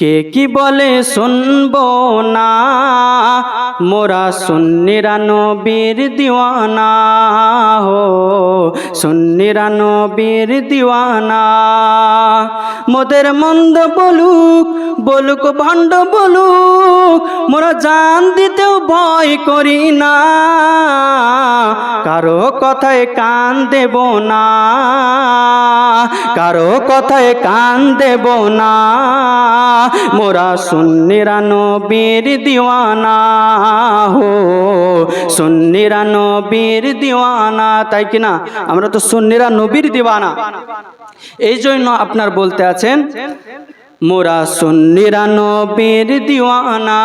কে কি বলে শুনব না? মোরা সুন্নিরা নবীর দিওয়ানা হো, সুন্নিরা নবীর দিওয়ানা। মোদের মন্দ বলুক বলুক ভণ্ড বলুক, মোরা জান দিতেও ভয় করি না। কারও কথায় কান দেব না। কারও কথায় কান দেব না। মোরা সুন্নিরা নবীর দিওয়ানা হো। সুন্নিরা নবীর দিওয়ানা, তাই কি না? আমরা তো সুন্নিরা নবীর দিওয়ানা। এই জন্য আপনার বলতে আছেন মোরা সুন্নিরা নবীর দিওয়ানা,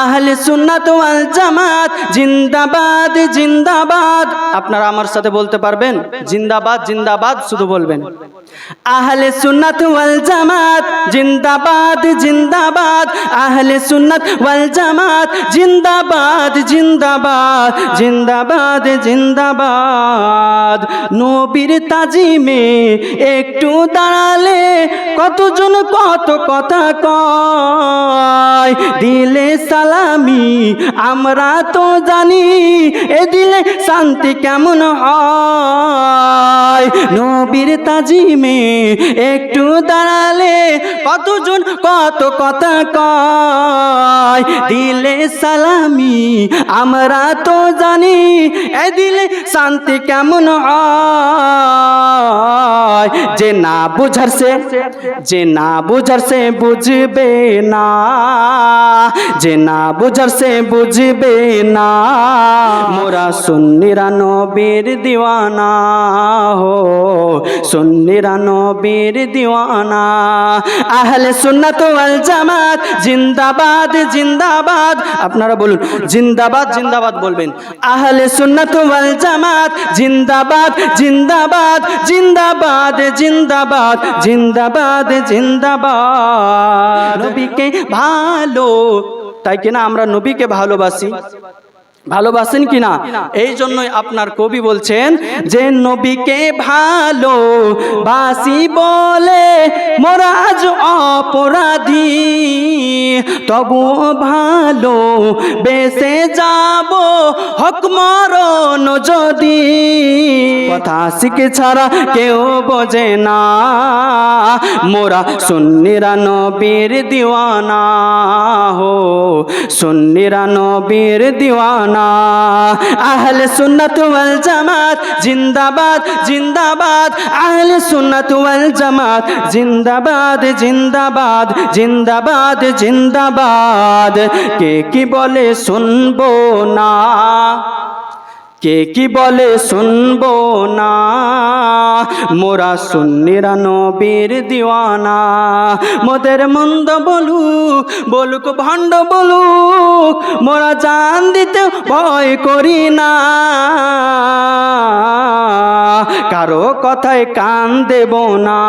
আহলে সুন্নাত ওয়াল জামাত, জিন্দাবাদ জিন্দাবাদ। আপনারা আমার সাথে বলতে পারবেন, জিন্দাবাদ জিন্দাবাদ শুধু বলবেন। আহলে সুন্নাত ওয়াল জামাত, জিন্দাবাদ জিন্দাবাদ। আহলে সুন্নাত ওয়াল জামাত, জিন্দাবাদ জিন্দাবাদ জিন্দাবাদ জিন্দাবাদ। নবীর তাজিমে একটু দাঁড়ালে কতজন কত কথা কয়? দিলে সালামি, আমরা তো জানি, এ দিলে শান্তি কেমন হয়? নবীর তাজিমে একটু দাঁড়ালে কতজন কত কথা কয়? দিলে সালামি, আমরা তো জানি, এ দিলে শান্তি কেমন হয়? যে না বুঝার সে যে না বুঝার সে বুঝবে না। যে না বুঝার সে বুঝবে না। মোরা সুন্নিরা নবীর দিওয়ানা হো, সুন্নিরা নবীর দিওয়ানা। আহলে সুন্নাত ওয়াল জামাত, জিন্দাবাদ জিন্দাবাদ। আপনারা বলুন, জিন্দাবাদ জিন্দাবাদ বলবেন। আহলে সুন্নাত ওয়াল জামাত, জিন্দাবাদ জিন্দাবাদ জিন্দাবাদ জিন্দাবাদ জিন্দাবাদ জিন্দাবাদ। নবীকে ভালো তাই কিনা আমরা নবীকে ভালোবাসি। ভালোবাসেন কিনা? এই জন্যই আপনার কবি বলছেন যে, নবীকে ভালো বাসি বলে, মরাজ অপরাধী তবু ভালো বেসে যাব, হক মরণ যদি। কথা শিখে ছাড়া কেউ বোঝে না, মোরা সুন্নিরা নবীর দিওয়ানা হো, সুন্নিরা নবীর দিওয়ানা। আহলে সুন্নাত ওয়াল জামাত জিন্দাবাদ জিন্দাবাদ। আহলে সুন্নাত ওয়াল জামাত জিন্দাবাদ জিন্দাবাদ জিন্দাবাদ জিন্দাবাদ। কে কি বলে শুনব না? কে কি বলে শুনব না? মোরা সুন্নিরা নবীর দিওয়ানা। মোদের মন্দ বলুক বলুক, ভণ্ড বলুক, মোরা জান দিতে ভয় করি না। কারও কথায় কান দেব না।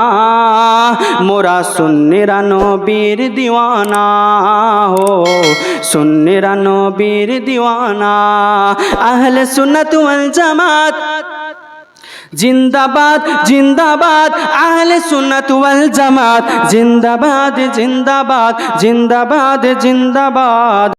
মোরা সুন্নিরা নবীর দিওয়ানা হো। সুন্নিরা নবীর দিওয়ানা। আহলে সুন্নাত ওয়াল জামাত। জিন্দাবাদ জিন্দাবাদ। আহলে সুন্নাত ওয়াল জামাত। জিন্দাবাদ জিন্দাবাদ। জিন্দাবাদ জিন্দাবাদ।